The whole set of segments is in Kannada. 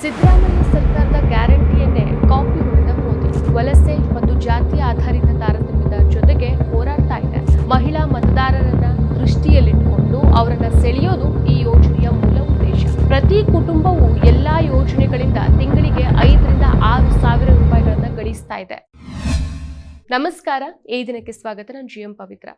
ಸಿದ್ದರಾಮಯ್ಯ ಸರ್ಕಾರದ ಗ್ಯಾರಂಟಿಯನ್ನೇ ಕಾಪಿ ಮಾಡಿದ ಮೋದಿ. ವಲಸೆ ಮತ್ತು ಜಾತಿ ಆಧಾರಿತ ತಾರತಮ್ಯದ ಜೊತೆಗೆ ಹೋರಾಡ್ತಾ ಇದೆ. ಮಹಿಳಾ ಮತದಾರರನ್ನ ದೃಷ್ಟಿಯಲ್ಲಿಟ್ಟುಕೊಂಡು ಅವರನ್ನ ಸೆಳೆಯೋದು ಈ ಯೋಜನೆಯ ಮೂಲ ಉದ್ದೇಶ. ಪ್ರತಿ ಕುಟುಂಬವು ಎಲ್ಲಾ ಯೋಜನೆಗಳಿಂದ ತಿಂಗಳಿಗೆ ಐದರಿಂದ ಆರು ಸಾವಿರ ರೂಪಾಯಿಗಳನ್ನ ಗಳಿಸ್ತಾ ಇದೆ. ನಮಸ್ಕಾರ. ಈ ದಿನಕ್ಕೆ ಸ್ವಾಗತ. ನಾನು ಜಿ ಎಂ ಪವಿತ್ರ.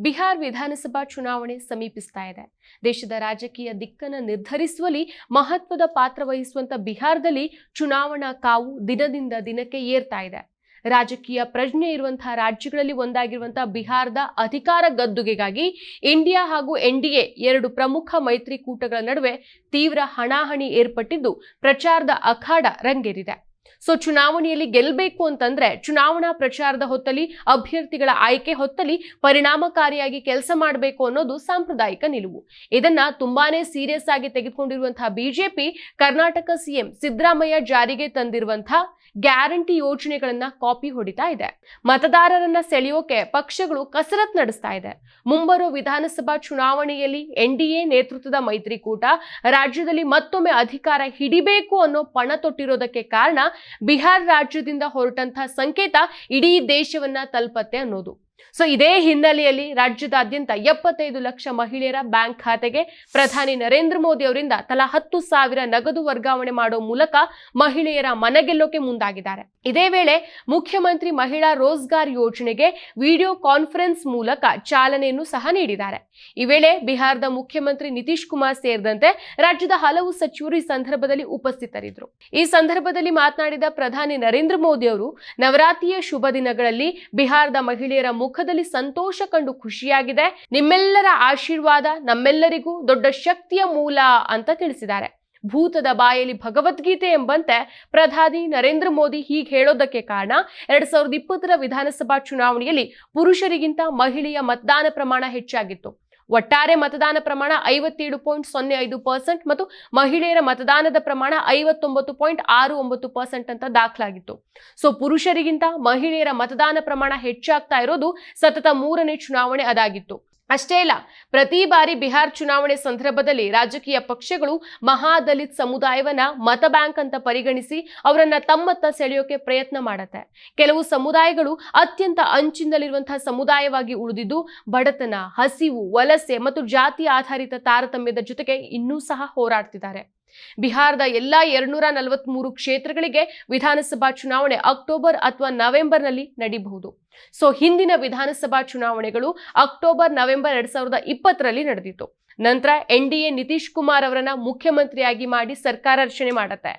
ಬಿಹಾರ್ ವಿಧಾನಸಭಾ ಚುನಾವಣೆ ಸಮೀಪಿಸ್ತಾ ಇದೆ. ದೇಶದ ರಾಜಕೀಯ ದಿಕ್ಕನ್ನು ನಿರ್ಧರಿಸುವಲ್ಲಿ ಮಹತ್ವದ ಪಾತ್ರ ವಹಿಸುವಂತ ಬಿಹಾರದಲ್ಲಿ ಚುನಾವಣಾ ಕಾವು ದಿನದಿಂದ ದಿನಕ್ಕೆ ಏರ್ತಾ ಇದೆ. ರಾಜಕೀಯ ಪ್ರಜ್ಞೆ ಇರುವಂತಹ ರಾಜ್ಯಗಳಲ್ಲಿ ಒಂದಾಗಿರುವಂತಹ ಬಿಹಾರದ ಅಧಿಕಾರ ಗದ್ದುಗೆಗಾಗಿ ಇಂಡಿಯಾ ಹಾಗೂ ಎನ್ಡಿಎ ಎರಡು ಪ್ರಮುಖ ಮೈತ್ರಿಕೂಟಗಳ ನಡುವೆ ತೀವ್ರ ಹಣಾಹಣಿ ಏರ್ಪಟ್ಟಿದ್ದು ಪ್ರಚಾರದ ಅಖಾಡ ರಂಗೇರಿದೆ. ಸೊ ಚುನಾವಣೆಯಲ್ಲಿ ಗೆಲ್ಲಬೇಕು ಅಂತಂದ್ರೆ ಚುನಾವಣಾ ಪ್ರಚಾರದ ಹೊತ್ತಲ್ಲಿ, ಅಭ್ಯರ್ಥಿಗಳ ಆಯ್ಕೆ ಹೊತ್ತಲ್ಲಿ ಪರಿಣಾಮಕಾರಿಯಾಗಿ ಕೆಲಸ ಮಾಡಬೇಕು ಅನ್ನೋದು ಸಾಂಪ್ರದಾಯಿಕ ನಿಲುವು. ಇದನ್ನ ತುಂಬಾನೇ ಸೀರಿಯಸ್ ಆಗಿ ತೆಗೆದುಕೊಂಡಿರುವಂತಹ ಬಿಜೆಪಿ ಕರ್ನಾಟಕ ಸಿಎಂ ಸಿದ್ದರಾಮಯ್ಯ ಜಾರಿಗೆ ತಂದಿರುವಂತಹ ಗ್ಯಾರಂಟಿ ಯೋಜನೆಗಳನ್ನ ಕಾಪಿ ಹೊಡಿತಾ ಇದೆ. ಮತದಾರರನ್ನ ಸೆಳೆಯೋಕೆ ಪಕ್ಷಗಳು ಕಸರತ್ ನಡೆಸ್ತಾ ಇದೆ. ಮುಂಬರುವ ವಿಧಾನಸಭಾ ಚುನಾವಣೆಯಲ್ಲಿ ಎನ್ಡಿಎ ನೇತೃತ್ವದ ಮೈತ್ರಿಕೂಟ ರಾಜ್ಯದಲ್ಲಿ ಮತ್ತೊಮ್ಮೆ ಅಧಿಕಾರ ಹಿಡಿಬೇಕು ಅನ್ನೋ ಪಣ ತೊಟ್ಟಿರೋದಕ್ಕೆ ಕಾರಣ ಬಿಹಾರ್ ರಾಜ್ಯದಿಂದ ಹೊರಟಂತಹ ಸಂಕೇತ ಇಡೀ ದೇಶವನ್ನ ತಲುಪತ್ತೆ ಅನ್ನೋದು. ಸೊ ಇದೇ ಹಿನ್ನೆಲೆಯಲ್ಲಿ ರಾಜ್ಯದಾದ್ಯಂತ ಎಪ್ಪತ್ತೈದು ಲಕ್ಷ ಮಹಿಳೆಯರ ಬ್ಯಾಂಕ್ ಖಾತೆಗೆ ಪ್ರಧಾನಿ ನರೇಂದ್ರ ಮೋದಿ ಅವರಿಂದ ತಲಾ ಹತ್ತು ಸಾವಿರ ನಗದು ವರ್ಗಾವಣೆ ಮಾಡೋ ಮೂಲಕ ಮಹಿಳೆಯರ ಮನಗೆಲ್ಲೋಕೆ ಮುಂದಾಗಿದ್ದಾರೆ. ಇದೇ ವೇಳೆ ಮುಖ್ಯಮಂತ್ರಿ ಮಹಿಳಾ ರೋಜ್ಗಾರ್ ಯೋಜನೆಗೆ ವಿಡಿಯೋ ಕಾನ್ಫರೆನ್ಸ್ ಮೂಲಕ ಚಾಲನೆಯನ್ನು ಸಹ ನೀಡಿದ್ದಾರೆ. ಈ ವೇಳೆ ಬಿಹಾರದ ಮುಖ್ಯಮಂತ್ರಿ ನಿತೀಶ್ ಕುಮಾರ್ ಸೇರಿದಂತೆ ರಾಜ್ಯದ ಹಲವು ಸಚಿವರು ಈ ಸಂದರ್ಭದಲ್ಲಿ ಉಪಸ್ಥಿತರಿದ್ದರು. ಈ ಸಂದರ್ಭದಲ್ಲಿ ಮಾತನಾಡಿದ ಪ್ರಧಾನಿ ನರೇಂದ್ರ ಮೋದಿ ಅವರು, ನವರಾತ್ರಿಯ ಶುಭ ದಿನಗಳಲ್ಲಿ ಬಿಹಾರದ ಮಹಿಳೆಯರ ಮುಖದಲ್ಲಿ ಸಂತೋಷ ಕಂಡು ಖುಷಿಯಾಗಿದೆ. ನಿಮ್ಮೆಲ್ಲರ ಆಶೀರ್ವಾದ ನಮ್ಮೆಲ್ಲರಿಗೂ ದೊಡ್ಡ ಶಕ್ತಿಯ ಮೂಲ ಅಂತ ತಿಳಿಸಿದ್ದಾರೆ. ಭೂತದ ಬಾಯಲ್ಲಿ ಭಗವದ್ಗೀತೆ ಎಂಬಂತೆ ಪ್ರಧಾನಿ ನರೇಂದ್ರ ಮೋದಿ ಹೀಗೆ ಹೇಳೋದಕ್ಕೆ ಕಾರಣ ಎರಡ್ ಸಾವಿರದ ಇಪ್ಪತ್ತರ ವಿಧಾನಸಭಾ ಚುನಾವಣೆಯಲ್ಲಿ ಪುರುಷರಿಗಿಂತ ಮಹಿಳೆಯ ಮತದಾನ ಪ್ರಮಾಣ ಹೆಚ್ಚಾಗಿತ್ತು. ಒಟ್ಟಾರೆ ಮತದಾನ ಪ್ರಮಾಣ ಐವತ್ತೇಳು ಪಾಯಿಂಟ್ ಸೊನ್ನೆ ಐದು ಪರ್ಸೆಂಟ್ ಮತ್ತು ಮಹಿಳೆಯರ ಮತದಾನದ ಪ್ರಮಾಣ ಐವತ್ತೊಂಬತ್ತು ಪಾಯಿಂಟ್ ಆರು ಒಂಬತ್ತು ಪರ್ಸೆಂಟ್ ಅಂತ ದಾಖಲಾಗಿತ್ತು. ಸೊ ಪುರುಷರಿಗಿಂತ ಮಹಿಳೆಯರ ಮತದಾನ ಪ್ರಮಾಣ ಹೆಚ್ಚಾಗ್ತಾ ಇರೋದು ಸತತ ಮೂರನೇ ಚುನಾವಣೆ ಅದಾಗಿತ್ತು. ಅಷ್ಟೇ ಅಲ್ಲ, ಪ್ರತಿ ಬಾರಿ ಬಿಹಾರ್ ಚುನಾವಣೆ ಸಂದರ್ಭದಲ್ಲಿ ರಾಜಕೀಯ ಪಕ್ಷಗಳು ಮಹಾದಲಿತ್ ಸಮುದಾಯವನ್ನ ಮತ ಬ್ಯಾಂಕ್ ಅಂತ ಪರಿಗಣಿಸಿ ಅವರನ್ನ ತಮ್ಮತ್ತ ಸೆಳೆಯೋಕೆ ಪ್ರಯತ್ನ ಮಾಡುತ್ತೆ. ಕೆಲವು ಸಮುದಾಯಗಳು ಅತ್ಯಂತ ಅಂಚಿನಲ್ಲಿರುವಂತಹ ಸಮುದಾಯವಾಗಿ ಉಳಿದಿದ್ದು, ಬಡತನ, ಹಸಿವು, ವಲಸೆ ಮತ್ತು ಜಾತಿ ಆಧಾರಿತ ತಾರತಮ್ಯದ ಜೊತೆಗೆ ಇನ್ನೂ ಸಹ ಹೋರಾಡ್ತಿದ್ದಾರೆ. ಬಿಹಾರದ ಎಲ್ಲಾ ಎರಡ್ನೂರ ನಲವತ್ಮೂರು ಕ್ಷೇತ್ರಗಳಿಗೆ ವಿಧಾನಸಭಾ ಚುನಾವಣೆ ಅಕ್ಟೋಬರ್ ಅಥವಾ ನವೆಂಬರ್ನಲ್ಲಿ ನಡೀಬಹುದು. ಸೊ, ಹಿಂದಿನ ವಿಧಾನಸಭಾ ಚುನಾವಣೆಗಳು ಅಕ್ಟೋಬರ್ ನವೆಂಬರ್ ಎರಡ್ ಸಾವಿರದ ಇಪ್ಪತ್ತರಲ್ಲಿ ನಡೆದಿತ್ತು. ನಂತರ N D A Nitish Kumar ಅವರನ್ನ ಮುಖ್ಯಮಂತ್ರಿಯಾಗಿ ಮಾಡಿ ಸರ್ಕಾರ ರಚನೆ ಮಾಡುತ್ತೆ.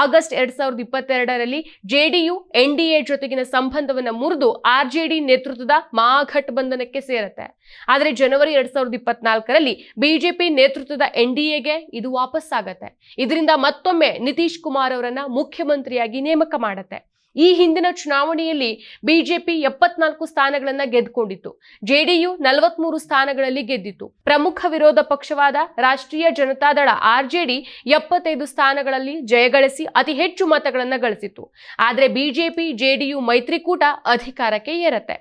ಆಗಸ್ಟ್ ಎರಡ್ ಸಾವಿರದ ಇಪ್ಪತ್ತೆರಡರಲ್ಲಿ ಜೆಡಿಯು ಎನ್ ಡಿ ಎ ಜೊತೆಗಿನ ಸಂಬಂಧವನ್ನು ಮುರಿದು ಆರ್ ಜೆ ಡಿ ನೇತೃತ್ವದ ಮಹಾಗಠಬಂಧನಕ್ಕೆ ಸೇರುತ್ತೆ. ಆದರೆ ಜನವರಿ ಎರಡ್ ಸಾವಿರದ ಇಪ್ಪತ್ನಾಲ್ಕರಲ್ಲಿ ಬಿಜೆಪಿ ನೇತೃತ್ವದ ಎನ್ ಡಿ ಎಗೆ ಇದು ವಾಪಸ್ ಆಗತ್ತೆ ಇದರಿಂದ ಮತ್ತೊಮ್ಮೆ ನಿತೀಶ್ ಕುಮಾರ್ ಅವರನ್ನ ಮುಖ್ಯಮಂತ್ರಿಯಾಗಿ ನೇಮಕ ಮಾಡತ್ತೆ. ಈ ಹಿಂದಿನ ಚುನಾವಣೆಯಲ್ಲಿ ಬಿಜೆಪಿ ಎಪ್ಪತ್ನಾಲ್ಕು ಸ್ಥಾನಗಳನ್ನು ಗೆದ್ದುಕೊಂಡಿತ್ತು ಜೆಡಿಯು ನಲವತ್ಮೂರು ಸ್ಥಾನಗಳಲ್ಲಿ ಗೆದ್ದಿತ್ತು. ಪ್ರಮುಖ ವಿರೋಧ ಪಕ್ಷವಾದ ರಾಷ್ಟ್ರೀಯ ಜನತಾದಳ ಆರ್ಜೆಡಿ ಎಪ್ಪತ್ತೈದು ಸ್ಥಾನಗಳಲ್ಲಿ ಜಯಗಳಿಸಿ ಅತಿ ಹೆಚ್ಚು ಮತಗಳನ್ನು ಗಳಿಸಿತ್ತು. ಆದರೆ ಬಿಜೆಪಿ, ಜೆಡಿಯು ಮೈತ್ರಿಕೂಟ ಅಧಿಕಾರಕ್ಕೆ ಏರತ್ತೆ.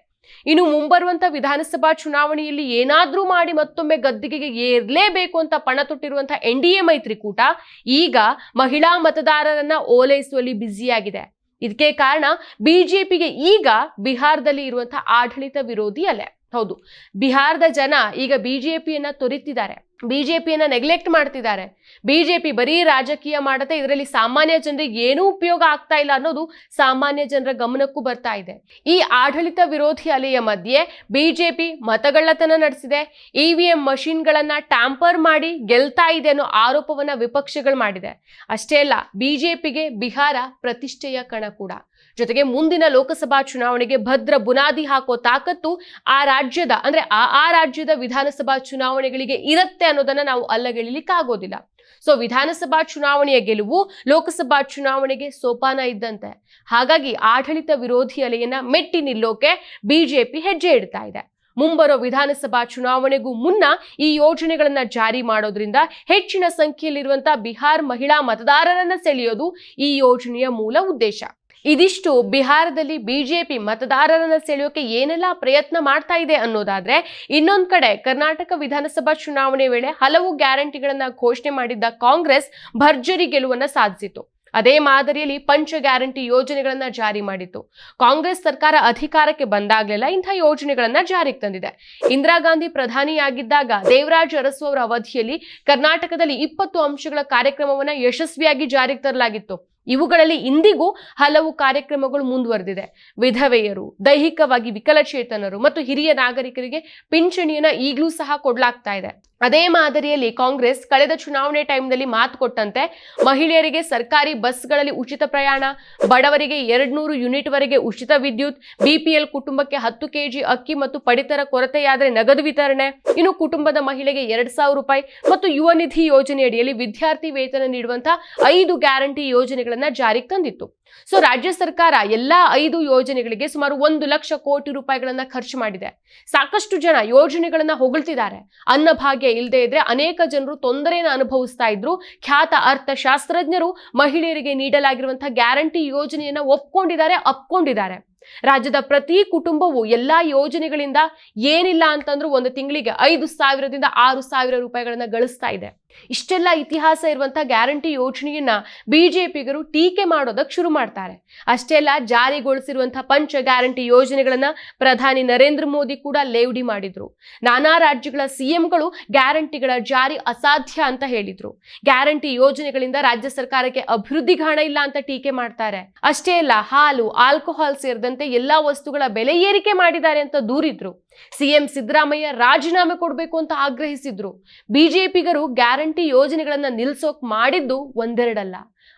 ಇನ್ನು ಮುಂಬರುವಂತ ವಿಧಾನಸಭಾ ಚುನಾವಣೆಯಲ್ಲಿ ಏನಾದ್ರೂ ಮಾಡಿ ಮತ್ತೊಮ್ಮೆ ಗದ್ದಿಗೆಗೆ ಏರ್ಲೇಬೇಕು ಅಂತ ಪಣ ತೊಟ್ಟಿರುವಂತಹ ಎನ್ ಡಿ ಎ ಮೈತ್ರಿಕೂಟ ಈಗ ಮಹಿಳಾ ಮತದಾರರನ್ನ ಓಲೈಸುವಲ್ಲಿ ಬ್ಯುಸಿಯಾಗಿದೆ. ಇದಕ್ಕೆ ಕಾರಣ ಬಿಜೆಪಿಗೆ ಈಗ ಬಿಹಾರದಲ್ಲಿ ಇರುವಂತಹ ಆಡಳಿತ ವಿರೋಧಿ ಅಲೆ. ಹೌದು. ಬಿಹಾರದ ಜನ ಈಗ ಬಿಜೆಪಿಯನ್ನ ತೊರೆತಿದ್ದಾರೆ. ಬಿಜೆಪಿಯನ್ನ ನೆಗ್ಲೆಕ್ಟ್ ಮಾಡ್ತಿದ್ದಾರೆ. ಬಿಜೆಪಿ ಬರೀ ರಾಜಕೀಯ ಮಾಡುತ್ತೆ ಇದರಲ್ಲಿ ಸಾಮಾನ್ಯ ಜನರಿಗೆ ಏನೂ ಉಪಯೋಗ ಆಗ್ತಾ ಇಲ್ಲ ಅನ್ನೋದು ಸಾಮಾನ್ಯ ಜನರ ಗಮನಕ್ಕೂ ಬರ್ತಾ ಇದೆ. ಈ ಆಡಳಿತ ವಿರೋಧಿ ಅಲೆಯ ಮಧ್ಯೆ ಬಿಜೆಪಿ ಮತಗಳ್ಳತನ ನಡೆಸಿದೆ. ಇ ವಿ ಎಂ ಮಷಿನ್ಗಳನ್ನ ಟ್ಯಾಂಪರ್ ಮಾಡಿ ಗೆಲ್ತಾ ಇದೆ ಅನ್ನೋ ಆರೋಪವನ್ನ ವಿಪಕ್ಷಗಳು ಮಾಡಿದೆ. ಅಷ್ಟೇ ಅಲ್ಲ, ಬಿಜೆಪಿಗೆ ಬಿಹಾರ ಪ್ರತಿಷ್ಠೆಯ ಕಣ ಕೂಡ. ಜೊತೆಗೆ ಮುಂದಿನ ಲೋಕಸಭಾ ಚುನಾವಣೆಗೆ ಭದ್ರ ಬುನಾದಿ ಹಾಕೋ ತಾಕತ್ತು ಆ ರಾಜ್ಯದ, ಅಂದ್ರೆ ಆ ಆ ರಾಜ್ಯದ ವಿಧಾನಸಭಾ ಚುನಾವಣೆಗಳಿಗೆ ಇರುತ್ತೆ ಅನ್ನೋದನ್ನ ನಾವು ಅಲ್ಲಗೆಳಿಲಿಕ್ಕಾಗೋದಿಲ್ಲ ಸೊ ವಿಧಾನಸಭಾ ಚುನಾವಣೆಯ ಗೆಲುವು ಲೋಕಸಭಾ ಚುನಾವಣೆಗೆ ಸೋಪಾನ ಇದ್ದಂತೆ. ಹಾಗಾಗಿ ಆಡಳಿತ ವಿರೋಧಿ ಅಲೆಯನ್ನ ಮೆಟ್ಟಿ ನಿಲ್ಲೋಕೆ ಬಿಜೆಪಿ ಹೆಜ್ಜೆ ಇಡ್ತಾ ಇದೆ. ಮುಂಬರೋ ವಿಧಾನಸಭಾ ಚುನಾವಣೆಗೂ ಮುನ್ನ ಈ ಯೋಜನೆಗಳನ್ನ ಜಾರಿ ಮಾಡೋದ್ರಿಂದ ಹೆಚ್ಚಿನ ಸಂಖ್ಯೆಯಲ್ಲಿರುವಂತಹ ಬಿಹಾರ್ ಮಹಿಳಾ ಮತದಾರರನ್ನ ಸೆಳೆಯೋದು ಈ ಯೋಜನೆಯ ಮೂಲ ಉದ್ದೇಶ. ಇದಿಷ್ಟು ಬಿಹಾರದಲ್ಲಿ ಬಿಜೆಪಿ ಮತದಾರರನ್ನು ಸೆಳೆಯೋಕೆ ಏನೆಲ್ಲ ಪ್ರಯತ್ನ ಮಾಡ್ತಾ ಇದೆ ಅನ್ನೋದಾದ್ರೆ, ಇನ್ನೊಂದ್ ಕಡೆ ಕರ್ನಾಟಕ ವಿಧಾನಸಭಾ ಚುನಾವಣೆ ವೇಳೆ ಹಲವು ಗ್ಯಾರಂಟಿಗಳನ್ನ ಘೋಷಣೆ ಮಾಡಿದ್ದ ಕಾಂಗ್ರೆಸ್ ಭರ್ಜರಿ ಗೆಲುವನ್ನ ಸಾಧಿಸಿತು ಅದೇ ಮಾದರಿಯಲ್ಲಿ ಪಂಚ ಗ್ಯಾರಂಟಿ ಯೋಜನೆಗಳನ್ನ ಜಾರಿ ಮಾಡಿತ್ತು. ಕಾಂಗ್ರೆಸ್ ಸರ್ಕಾರ ಅಧಿಕಾರಕ್ಕೆ ಬಂದಾಗಲೆಲ್ಲ ಇಂಥ ಯೋಜನೆಗಳನ್ನ ಜಾರಿಗೆ ತಂದಿದೆ. ಇಂದಿರಾ ಗಾಂಧಿ ಪ್ರಧಾನಿಯಾಗಿದ್ದಾಗ ದೇವರಾಜ್ ಅರಸು ಅವರ ಅವಧಿಯಲ್ಲಿ ಕರ್ನಾಟಕದಲ್ಲಿ ಇಪ್ಪತ್ತು ಅಂಶಗಳ ಕಾರ್ಯಕ್ರಮವನ್ನ ಯಶಸ್ವಿಯಾಗಿ ಜಾರಿಗೆ ತರಲಾಗಿತ್ತು. ಇವುಗಳಲ್ಲಿ ಇಂದಿಗೂ ಹಲವು ಕಾರ್ಯಕ್ರಮಗಳು ಮುಂದುವರೆದಿದೆ. ವಿಧವೆಯರು, ದೈಹಿಕವಾಗಿ ವಿಕಲಚೇತನರು ಮತ್ತು ಹಿರಿಯ ನಾಗರಿಕರಿಗೆ ಪಿಂಚಣಿಯನ್ನ ಈಗಲೂ ಸಹ ಕೊಡಲಾಗ್ತಾ ಇದೆ. ಅದೇ ಮಾದರಿಯಲ್ಲಿ ಕಾಂಗ್ರೆಸ್ ಕಳೆದ ಚುನಾವಣೆ ಟೈಮ್ನಲ್ಲಿ ಮಾತು ಕೊಟ್ಟಂತೆ ಮಹಿಳೆಯರಿಗೆ ಸರ್ಕಾರಿ ಬಸ್ಗಳಲ್ಲಿ ಉಚಿತ ಪ್ರಯಾಣ, ಬಡವರಿಗೆ ಎರಡ್ನೂರು ನೂರು ಯೂನಿಟ್ ವರೆಗೆ ಉಚಿತ ವಿದ್ಯುತ್, ಬಿಪಿಎಲ್ ಕುಟುಂಬಕ್ಕೆ ಹತ್ತು ಕೆಜಿ ಅಕ್ಕಿ ಮತ್ತು ಪಡಿತರ ಕೊರತೆಯಾದರೆ ನಗದು ವಿತರಣೆ, ಇನ್ನು ಕುಟುಂಬದ ಮಹಿಳೆಗೆ ಎರಡ್ ಸಾವಿರ ರೂಪಾಯಿ ಮತ್ತು ಯುವ ನಿಧಿ ಯೋಜನೆಯಡಿಯಲ್ಲಿ ವಿದ್ಯಾರ್ಥಿ ವೇತನ ನೀಡುವಂತಹ ಐದು ಗ್ಯಾರಂಟಿ ಯೋಜನೆಗಳನ್ನ ಜಾರಿಗೆ ತಂದಿತ್ತು. ಸೊ ರಾಜ್ಯ ಸರ್ಕಾರ ಎಲ್ಲಾ ಐದು ಯೋಜನೆಗಳಿಗೆ ಸುಮಾರು ಒಂದು ಲಕ್ಷ ಕೋಟಿ ರೂಪಾಯಿಗಳನ್ನ ಖರ್ಚು ಮಾಡಿದೆ. ಸಾಕಷ್ಟು ಜನ ಯೋಜನೆಗಳನ್ನ ಹೊಗಳ್ತಿದ್ದಾರೆ. ಅನ್ನಭಾಗ್ಯ ಇಲ್ಲದೆ ಇದ್ರೆ ಅನೇಕ ಜನರು ತೊಂದರೆಯನ್ನು ಅನುಭವಿಸ್ತಾ ಇದ್ರು. ಖ್ಯಾತ ಅರ್ಥಶಾಸ್ತ್ರಜ್ಞರು ಮಹಿಳೆಯರಿಗೆ ನೀಡಲಾಗಿರುವಂತಹ ಗ್ಯಾರಂಟಿ ಯೋಜನೆಯನ್ನ ಒಪ್ಕೊಂಡಿದ್ದಾರೆ, ಅಪ್ಕೊಂಡಿದ್ದಾರೆ. ರಾಜ್ಯದ ಪ್ರತಿ ಕುಟುಂಬವು ಎಲ್ಲಾ ಯೋಜನೆಗಳಿಂದ ಏನಿಲ್ಲ ಅಂತಂದ್ರೂ ಒಂದು ತಿಂಗಳಿಗೆ ಐದು ಸಾವಿರದಿಂದ ಆರು ಸಾವಿರ ರೂಪಾಯಿಗಳನ್ನ ಗಳಿಸ್ತಾ ಇದೆ. ಇಷ್ಟೆಲ್ಲ ಇತಿಹಾಸ ಇರುವಂತಹ ಗ್ಯಾರಂಟಿ ಯೋಜನೆಯನ್ನ ಬಿಜೆಪಿಗರು ಟೀಕೆ ಮಾಡೋದಕ್ಕೆ ಶುರು ಮಾಡ್ತಾರೆ. ಅಲ್ಲ ಜಾರಿಗೊಳಿಸಿರುವಂತಹ ಪಂಚ ಗ್ಯಾರಂಟಿ ಯೋಜನೆಗಳನ್ನ ಪ್ರಧಾನಿ ನರೇಂದ್ರ ಮೋದಿ ಕೂಡ ಲೇವಡಿ ಮಾಡಿದ್ರು. ನಾನಾ ರಾಜ್ಯಗಳ ಸಿಎಂಗಳು ಗ್ಯಾರಂಟಿಗಳ ಜಾರಿ ಅಸಾಧ್ಯ ಅಂತ ಹೇಳಿದ್ರು. ಗ್ಯಾರಂಟಿ ಯೋಜನೆಗಳಿಂದ ರಾಜ್ಯ ಸರ್ಕಾರಕ್ಕೆ ಅಭಿವೃದ್ಧಿ ಗಾಣ ಇಲ್ಲ ಅಂತ ಟೀಕೆ ಮಾಡ್ತಾರೆ. ಅಷ್ಟೇ ಅಲ್ಲ ಹಾಲು, ಆಲ್ಕೋಹಾಲ್ ಸೇರಿದಂತೆ ಎಲ್ಲಾ ವಸ್ತುಗಳ ಬೆಲೆ ಏರಿಕೆ ಮಾಡಿದ್ದಾರೆ ಅಂತ ದೂರಿದ್ರು. ಸಿಎಂ ಸಿದ್ದರಾಮಯ್ಯ ರಾಜೀನಾಮೆ ಕೊಡಬೇಕು ಅಂತ ಆಗ್ರಹಿಸಿದ್ರು. ಬಿಜೆಪಿಗರು ಗ್ಯಾರಂಟಿ ಯೋಜನೆಗಳನ್ನ ನಿಲ್ಸೋಕ್ ಮಾಡಿದ್ದು ಒಂದೆರಡಲ್ಲ.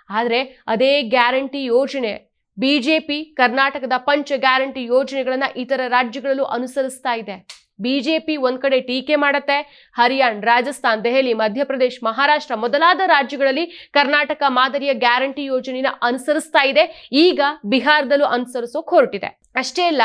ಆದ್ರೆ ಅದೇ ಗ್ಯಾರಂಟಿ ಯೋಜನೆ, ಬಿಜೆಪಿ, ಕರ್ನಾಟಕದ ಪಂಚ ಗ್ಯಾರಂಟಿ ಯೋಜನೆಗಳನ್ನ ಇತರ ರಾಜ್ಯಗಳಲ್ಲೂ ಅನುಸರಿಸ್ತಾ ಇದೆ. ಬಿಜೆಪಿ ಒಂದ್ ಕಡೆ ಟೀಕೆ ಮಾಡತ್ತೆ. ಹರಿಯಾಣ, ರಾಜಸ್ಥಾನ್, ದೆಹಲಿ, ಮಧ್ಯಪ್ರದೇಶ, ಮಹಾರಾಷ್ಟ್ರ ಮೊದಲಾದ ರಾಜ್ಯಗಳಲ್ಲಿ ಕರ್ನಾಟಕ ಮಾದರಿಯ ಗ್ಯಾರಂಟಿ ಯೋಜನೆನ ಅನುಸರಿಸ್ತಾ ಇದೆ. ಈಗ ಬಿಹಾರದಲ್ಲೂ ಅನುಸರಿಸೋಕ್ ಹೊರಟಿದೆ. ಅಷ್ಟೇ ಅಲ್ಲ,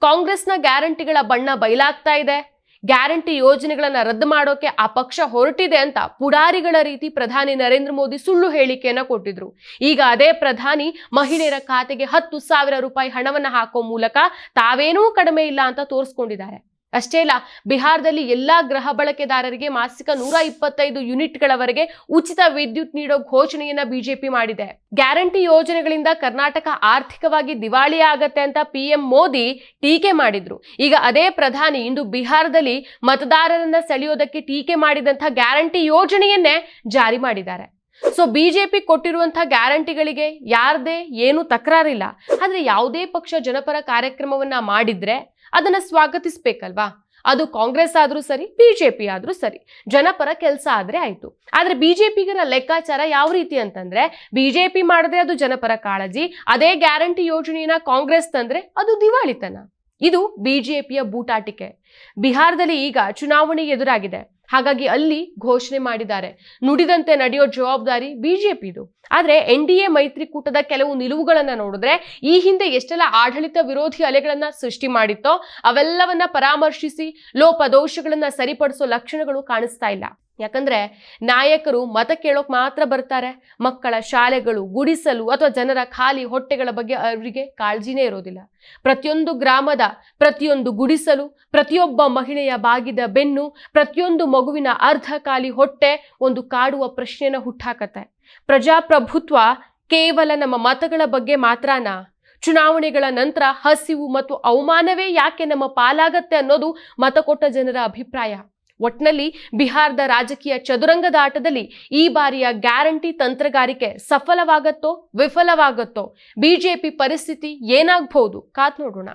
ಕಾಂಗ್ರೆಸ್ನ ಗ್ಯಾರಂಟಿಗಳ ಬಣ್ಣ ಬಯಲಾಗ್ತಾ ಇದೆ. ಗ್ಯಾರಂಟಿ ಯೋಜನೆಗಳನ್ನ ರದ್ದು ಮಾಡೋಕೆ ಆ ಪಕ್ಷ ಹೊರಟಿದೆ ಅಂತ ಪುಡಾರಿಗಳ ರೀತಿ ಪ್ರಧಾನಿ ನರೇಂದ್ರ ಮೋದಿ ಸುಳ್ಳು ಹೇಳಿಕೆಯನ್ನ ಕೊಟ್ಟಿದ್ರು. ಈಗ ಅದೇ ಪ್ರಧಾನಿ ಮಹಿಳೆಯರ ಖಾತೆಗೆ ಹತ್ತು ಸಾವಿರ ರೂಪಾಯಿ ಹಣವನ್ನ ಹಾಕೋ ಮೂಲಕ ತಾವೇನೂ ಕಡಿಮೆ ಇಲ್ಲ ಅಂತ ತೋರಿಸ್ಕೊಂಡಿದ್ದಾರೆ. ಅಷ್ಟೇ ಅಲ್ಲ, ಬಿಹಾರದಲ್ಲಿ ಎಲ್ಲಾ ಗೃಹ ಬಳಕೆದಾರರಿಗೆ ಮಾಸಿಕ ನೂರ ಇಪ್ಪತ್ತೈದು ಯೂನಿಟ್ಗಳವರೆಗೆ ಉಚಿತ ವಿದ್ಯುತ್ ನೀಡೋ ಘೋಷಣೆಯನ್ನ ಬಿಜೆಪಿ ಮಾಡಿದೆ. ಗ್ಯಾರಂಟಿ ಯೋಜನೆಗಳಿಂದ ಕರ್ನಾಟಕ ಆರ್ಥಿಕವಾಗಿ ದಿವಾಳಿ ಆಗತ್ತೆ ಅಂತ ಪಿಎಂ ಮೋದಿ ಟೀಕೆ ಮಾಡಿದ್ರು. ಈಗ ಅದೇ ಪ್ರಧಾನಿ ಇಂದು ಬಿಹಾರದಲ್ಲಿ ಮತದಾರರನ್ನ ಸೆಳೆಯೋದಕ್ಕೆ ಟೀಕೆ ಮಾಡಿದಂತಹ ಗ್ಯಾರಂಟಿ ಯೋಜನೆಯನ್ನೇ ಜಾರಿ ಮಾಡಿದ್ದಾರೆ. ಸೊ ಬಿಜೆಪಿ ಕೊಟ್ಟಿರುವಂತಹ ಗ್ಯಾರಂಟಿಗಳಿಗೆ ಯಾರದೇ ಏನು ತಕರಾರಿಲ್ಲ. ಆದ್ರೆ ಯಾವುದೇ ಪಕ್ಷ ಜನಪರ ಕಾರ್ಯಕ್ರಮವನ್ನ ಮಾಡಿದ್ರೆ ಅದನ್ನ ಸ್ವಾಗತಿಸ್ಬೇಕಲ್ವಾ? ಅದು ಕಾಂಗ್ರೆಸ್ ಆದ್ರೂ ಸರಿ ಬಿಜೆಪಿ ಆದ್ರೂ ಸರಿ. ಜನಪರ ಕೆಲಸ ಆದ್ರೆ ಆಯ್ತು. ಆದ್ರೆ ಬಿಜೆಪಿಗರ ಲೆಕ್ಕಾಚಾರ ಯಾವ ರೀತಿ ಅಂತಂದ್ರೆ ಬಿಜೆಪಿ ಮಾಡಿದ್ರೆ ಅದು ಜನಪರ ಕಾಳಜಿ, ಅದೇ ಗ್ಯಾರಂಟಿ ಯೋಜನೆಯನ್ನ ಕಾಂಗ್ರೆಸ್ ತಂದ್ರೆ ಅದು ದಿವಾಳಿತನ. ಇದು ಬಿಜೆಪಿಯ ಬೂಟಾಟಿಕೆ. ಬಿಹಾರದಲ್ಲಿ ಈಗ ಚುನಾವಣೆ ಎದುರಾಗಿದೆ. ಹಾಗಾಗಿ ಅಲ್ಲಿ ಘೋಷಣೆ ಮಾಡಿದ್ದಾರೆ. ನುಡಿದಂತೆ ನಡೆಯೋ ಜವಾಬ್ದಾರಿ ಬಿಜೆಪಿದು. ಆದರೆ ಎನ್ ಡಿ ಎ ಮೈತ್ರಿಕೂಟದ ಕೆಲವು ನಿಲುವುಗಳನ್ನು ನೋಡಿದ್ರೆ ಈ ಹಿಂದೆ ಎಷ್ಟೆಲ್ಲ ಆಡಳಿತ ವಿರೋಧಿ ಅಲೆಗಳನ್ನ ಸೃಷ್ಟಿ ಮಾಡಿತ್ತೋ, ಅವೆಲ್ಲವನ್ನ ಪರಾಮರ್ಶಿಸಿ ಲೋಪದೋಷಗಳನ್ನ ಸರಿಪಡಿಸೋ ಲಕ್ಷಣಗಳು ಕಾಣಿಸ್ತಾ ಇಲ್ಲ. ಯಾಕಂದ್ರೆ ನಾಯಕರು ಮತ ಕೇಳೋಕೆ ಮಾತ್ರ ಬರ್ತಾರೆ. ಮಕ್ಕಳ ಶಾಲೆಗಳು ಗುಡಿಸಲು ಅಥವಾ ಜನರ ಖಾಲಿ ಹೊಟ್ಟೆಗಳ ಬಗ್ಗೆ ಅವರಿಗೆ ಕಾಳಜಿನೇ ಇರೋದಿಲ್ಲ. ಪ್ರತಿಯೊಂದು ಗ್ರಾಮದ, ಪ್ರತಿಯೊಂದು ಗುಡಿಸಲು, ಪ್ರತಿಯೊಬ್ಬ ಮಹಿಳೆಯ ಬಾಗಿದ ಬೆನ್ನು, ಪ್ರತಿಯೊಂದು ಮಗುವಿನ ಅರ್ಧ ಖಾಲಿ ಹೊಟ್ಟೆ ಒಂದು ಕಾಡುವ ಪ್ರಶ್ನೆಯನ್ನು ಹುಟ್ಟಾಕತ್ತೆ. ಪ್ರಜಾಪ್ರಭುತ್ವ ಕೇವಲ ನಮ್ಮ ಮತಗಳ ಬಗ್ಗೆ ಮಾತ್ರನಾ? ಚುನಾವಣೆಗಳ ನಂತರ ಹಸಿವು ಮತ್ತು ಅವಮಾನವೇ ಯಾಕೆ ನಮ್ಮ ಪಾಲಾಗತ್ತೆ ಅನ್ನೋದು ಮತ ಕೊಟ್ಟ ಜನರ ಅಭಿಪ್ರಾಯ. ಒಟ್ನಲ್ಲಿ ಬಿಹಾರದ ರಾಜಕೀಯ ಚದುರಂಗದ ಆಟದಲ್ಲಿ ಈ ಬಾರಿಯ ಗ್ಯಾರಂಟಿ ತಂತ್ರಗಾರಿಕೆ ಸಫಲವಾಗತ್ತೋ, ವಿಫಲವಾಗತ್ತೋ, ಬಿಜೆಪಿ ಪರಿಸ್ಥಿತಿ ಏನಾಗಬಹುದು ಕಾತ್ ನೋಡೋಣ.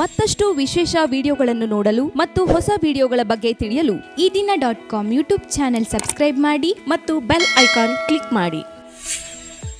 ಮತ್ತಷ್ಟು ವಿಶೇಷ ವಿಡಿಯೋಗಳನ್ನು ನೋಡಲು ಮತ್ತು ಹೊಸ ವಿಡಿಯೋಗಳ ಬಗ್ಗೆ ತಿಳಿಯಲು Eedina dot com YouTube channel subscribe ಮಾಡಿ ಮತ್ತು ಬೆಲ್ ಐಕಾನ್ ಕ್ಲಿಕ್ ಮಾಡಿ.